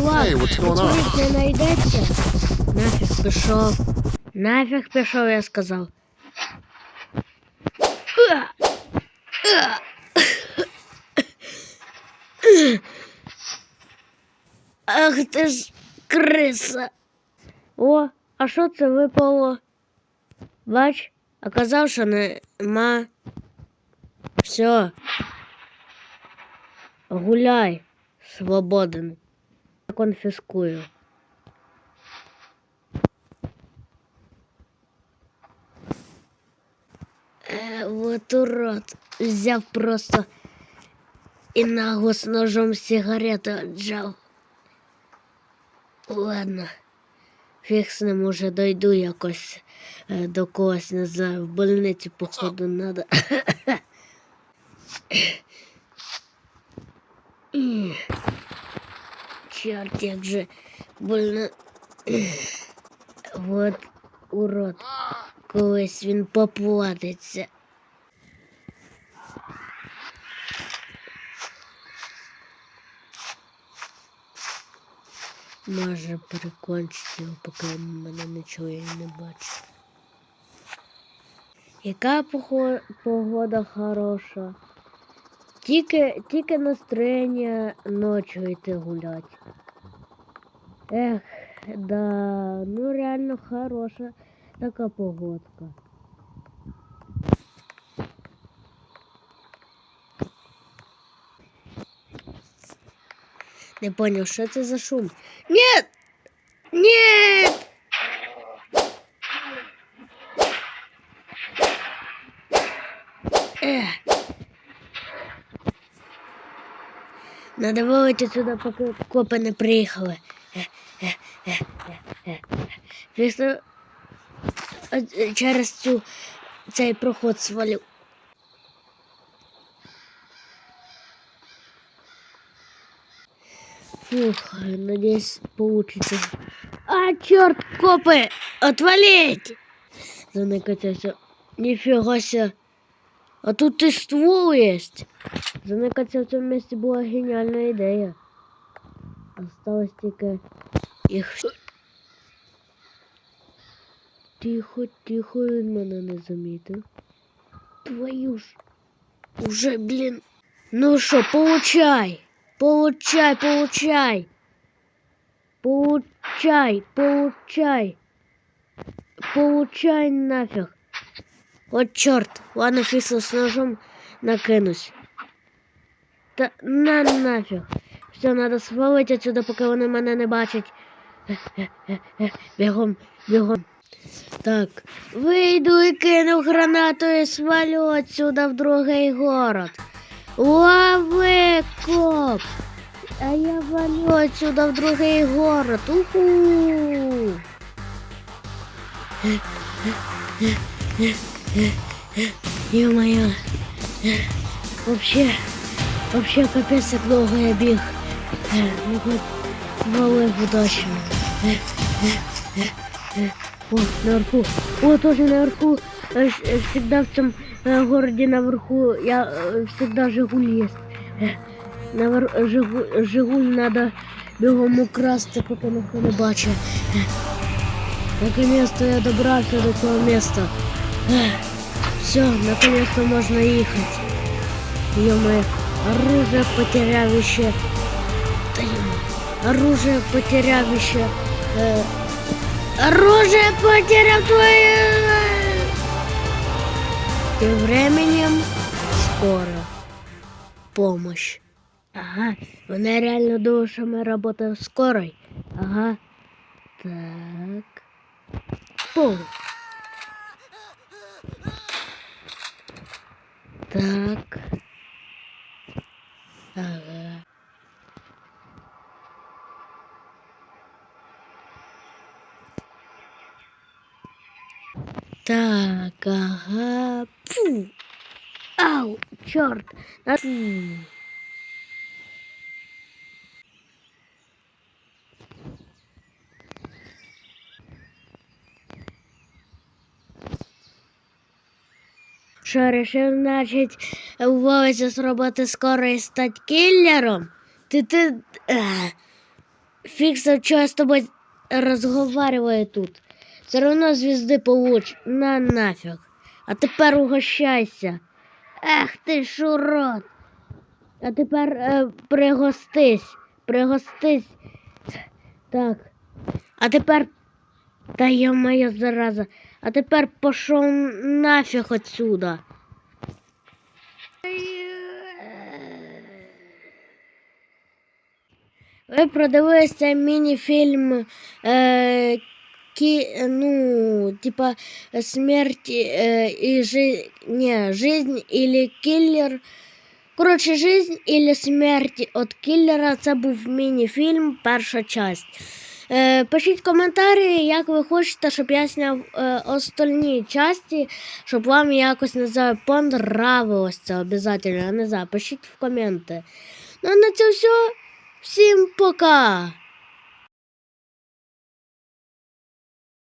чувак, Hey, what's going on? чоловік не знайдеться. Нафіг пішов. Нафіг пішов, я сказав. Ах ти ж криса. О, а що це випало? Бач, а казав, що нема. Все. Гуляй, свободен. Конфіскую. Е, вот урод. Взяв просто і нагло з ножом сигарету отжав. Ладно. Фіг з ним уже дойду якось е, до когось, не знаю, в больницю походу надо. Черт, як же больно. Вот урод. Колись він поплатиться. Може прикончити його, поки мене не чує і не бачить. Яка погода хороша. Тільки, тільки настроєння ночі йти гулять. Ех, да, ну реально хороша така погодка. Не понял, що це за шум? Нет! Нет! Эх. Надо вилити сюди, поки копи не приїхали. Е, е, е, е, е, е. Після е, через цю цей проход свалю. Фух, надеюсь, получится. А, черт, копы! Отвалить! Заныкаться. Нифига себе. А тут и ствол есть. Заныкаться в цьому місці була геніальна ідея. Осталось тільки їх. Тихо, тихо, він мене не замітив. Твою ж. Уже, блін. Ну що, получай. Получай, получай. Получай, получай. Получай нафиг. Вот черт. Ладно, фисл с ножом накинусь. Та на нафиг. Все, надо свалити отсюда, поки вони мене не бачать. Бігом, бігом. Так, вийду і кину гранату і свалю отсюда в другий город. Лови, коп! А я валю отсюда в другий город. Уху! Ё-моё. Вообще, вообще капец, как долго я бег. Ну хоть валив удачно. О, наверху. О, тоже наверху. Э, ш- э, Всегда в цьому э, городе наверху я э, всегда Жигуль есть. Э, Навер... Жигу... Жигуль надо бігом украсти, поки ніхто не бачить. Е, Наконец-то я добрався до того места. Все, наконец-то можно ехать. Ё-моё, оружие потеряв еще. Да ё-моё, оружие потеряв еще. Э, оружие потеряв твое. Тем временем скоро помощь. Ага, вона реально думає, що ми працюємо скорой. Ага. Так. Пол. Так. Так, ага. Фу. Ау, черт. Фу. Що, рішив, значить, уволитися з роботи скоро і стати кіллером? Ти ти. Е. Фиксов, что я с тобой разговариваю тут? Все равно звезды получ. На нафиг. А тепер угощайся. Ех ти ж урод. А тепер е, пригостись. Пригостись. Так. А тепер. Та я моя зараза. А тепер пошов нафіг отсюда. Ви продивилися міні-фільм е, кі, ну, типа смерть е, і жи, не, жизнь или киллер. Коротше, жизнь или смерть від кіллера. Це був міні-фільм, перша часть. Е, пишіть коментарі, як ви хочете, щоб я зняв е, остальні часті, щоб вам якось не понравилось це обов'язково. Не знаю, пишіть в коменти. Ну на це все. Всім пока!